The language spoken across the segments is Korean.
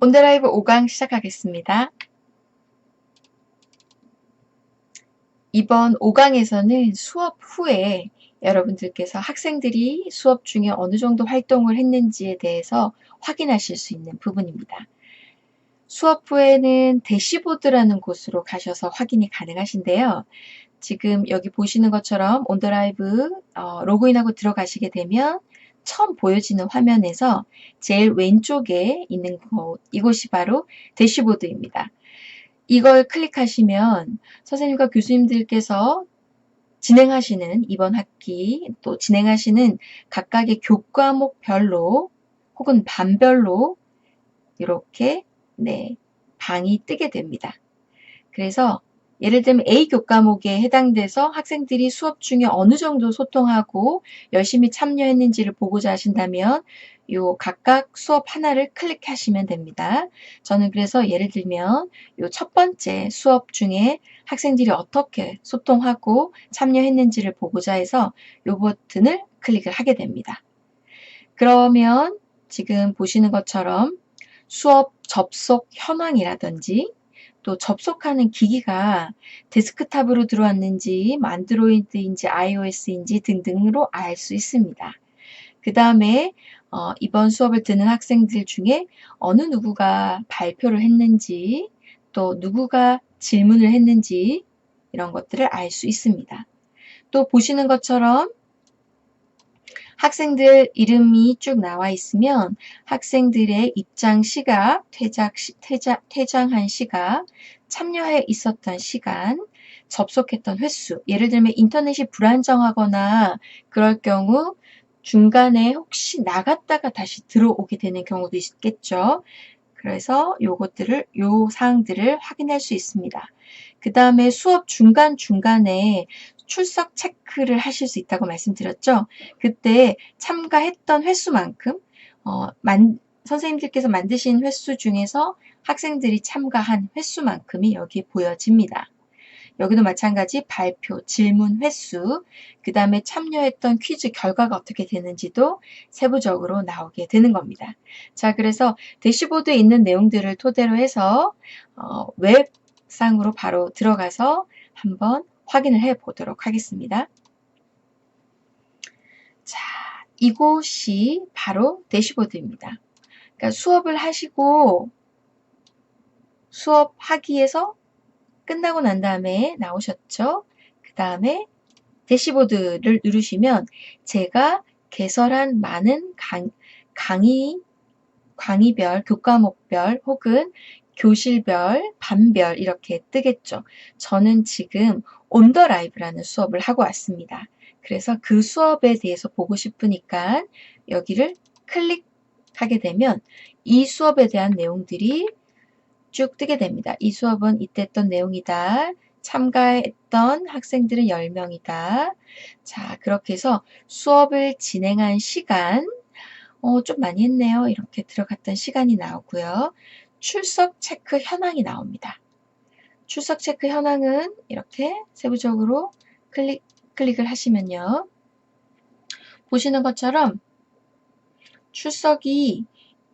온더라이브 5강 시작하겠습니다. 이번 5강에서는 수업 후에 여러분들께서 학생들이 수업 중에 어느 정도 활동을 했는지에 대해서 확인하실 수 있는 부분입니다. 수업 후에는 대시보드라는 곳으로 가셔서 확인이 가능하신데요. 지금 여기 보시는 것처럼 온더라이브 어, 로그인하고 들어가시게 되면 처음 보여지는 화면에서 제일 왼쪽에 있는 곳, 이곳이 바로 대시보드입니다. 이걸 클릭하시면 선생님과 교수님들께서 진행하시는 이번 학기 또 진행하시는 각각의 교과목별로 혹은 반별로 이렇게 네, 방이 뜨게 됩니다. 그래서 예를 들면 A 교과목에 해당돼서 학생들이 수업 중에 어느 정도 소통하고 열심히 참여했는지를 보고자 하신다면 요 각각 수업 하나를 클릭하시면 됩니다. 저는 그래서 예를 들면 요 첫 번째 수업 중에 학생들이 어떻게 소통하고 참여했는지를 보고자 해서 요 버튼을 클릭을 하게 됩니다. 그러면 지금 보시는 것처럼 수업 접속 현황이라든지 또 접속하는 기기가 데스크탑으로 들어왔는지 안드로이드인지 iOS인지 등등으로 알 수 있습니다. 그 다음에 어, 이번 수업을 듣는 학생들 중에 어느 누구가 발표를 했는지 또 누구가 질문을 했는지 이런 것들을 알 수 있습니다. 또 보시는 것처럼 학생들 이름이 쭉 나와 있으면 학생들의 입장 시각, 퇴장, 퇴장, 퇴장한 시각, 참여해 있었던 시간, 접속했던 횟수, 예를 들면 인터넷이 불안정하거나 그럴 경우 중간에 혹시 나갔다가 다시 들어오게 되는 경우도 있겠죠. 그래서 요것들을, 요 사항들을 확인할 수 있습니다. 그 다음에 수업 중간중간에 출석 체크를 하실 수 있다고 말씀드렸죠. 그때 참가했던 횟수만큼 어, 만, 선생님들께서 만드신 횟수 중에서 학생들이 참가한 횟수만큼이 여기 보여집니다. 여기도 마찬가지 발표, 질문 횟수, 그 다음에 참여했던 퀴즈 결과가 어떻게 되는지도 세부적으로 나오게 되는 겁니다. 자, 그래서 대시보드에 있는 내용들을 토대로 해서 어, 웹상으로 바로 들어가서 한번 확인을 해 보도록 하겠습니다. 자, 이곳이 바로 대시보드입니다. 그러니까 수업을 하시고 수업 하기에서 끝나고 난 다음에 나오셨죠? 그 다음에 대시보드를 누르시면 제가 개설한 많은 강, 강의, 강의별, 교과목별 혹은 교실별, 반별 이렇게 뜨겠죠. 저는 지금 온더 라이브라는 수업을 하고 왔습니다. 그래서 그 수업에 대해서 보고 싶으니까 여기를 클릭하게 되면 이 수업에 대한 내용들이 쭉 뜨게 됩니다. 이 수업은 이때 했던 내용이다. 참가했던 학생들은 10명이다. 자, 그렇게 해서 수업을 진행한 시간, 어, 좀 많이 했네요. 이렇게 들어갔던 시간이 나오고요. 출석 체크 현황이 나옵니다. 출석 체크 현황은 이렇게 세부적으로 클릭, 클릭을 하시면요. 보시는 것처럼 출석이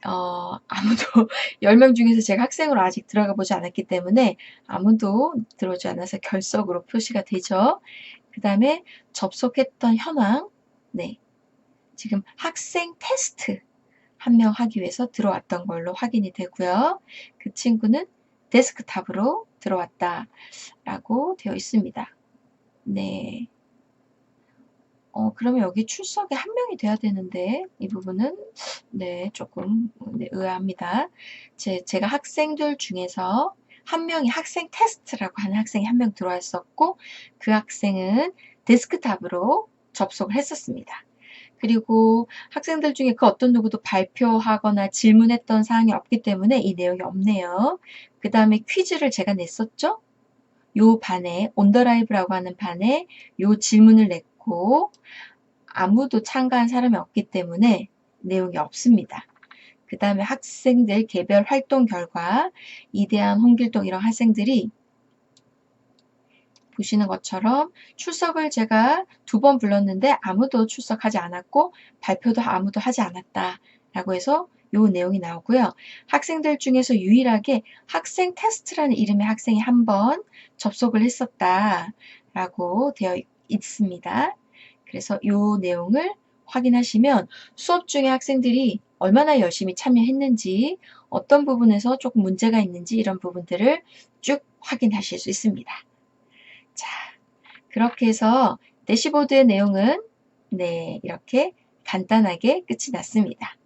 어, 아무도 10명 중에서 제가 학생으로 아직 들어가 보지 않았기 때문에 아무도 들어오지 않아서 결석으로 표시가 되죠. 그 다음에 접속했던 현황, 네. 지금 학생 테스트 한 명 하기 위해서 들어왔던 걸로 확인이 되고요. 그 친구는 데스크탑으로 들어왔다 라고 되어 있습니다. 네. 어, 그러면 여기 출석에 한 명이 돼야 되는데 이 부분은 네 조금 네, 의아합니다. 제, 제가 학생들 중에서 한 명이 학생 테스트라고 하는 학생이 한 명 들어왔었고 그 학생은 데스크탑으로 접속을 했었습니다. 그리고 학생들 중에 그 어떤 누구도 발표하거나 질문했던 사항이 없기 때문에 이 내용이 없네요. 그 다음에 퀴즈를 제가 냈었죠? 요 반에 온더라이브라고 하는 반에 요 질문을 냈고 아무도 참가한 사람이 없기 때문에 내용이 없습니다. 그 다음에 학생들 개별 활동 결과 이대한 홍길동 이런 학생들이 보시는 것처럼 출석을 제가 두 번 불렀는데 아무도 출석하지 않았고 발표도 아무도 하지 않았다 라고 해서 요 내용이 나오고요. 학생들 중에서 유일하게 학생 테스트라는 이름의 학생이 한 번 접속을 했었다 라고 되어 있습니다. 그래서 요 내용을 확인하시면 수업 중에 학생들이 얼마나 열심히 참여했는지 어떤 부분에서 조금 문제가 있는지 이런 부분들을 쭉 확인하실 수 있습니다. 자, 그렇게 해서 대시보드의 내용은 네, 이렇게 간단하게 끝이 났습니다.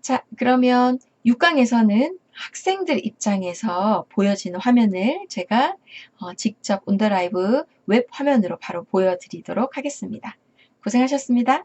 자, 그러면 6강에서는 학생들 입장에서 보여지는 화면을 제가 어, 직접 온더라이브 웹 화면으로 바로 보여드리도록 하겠습니다. 고생하셨습니다.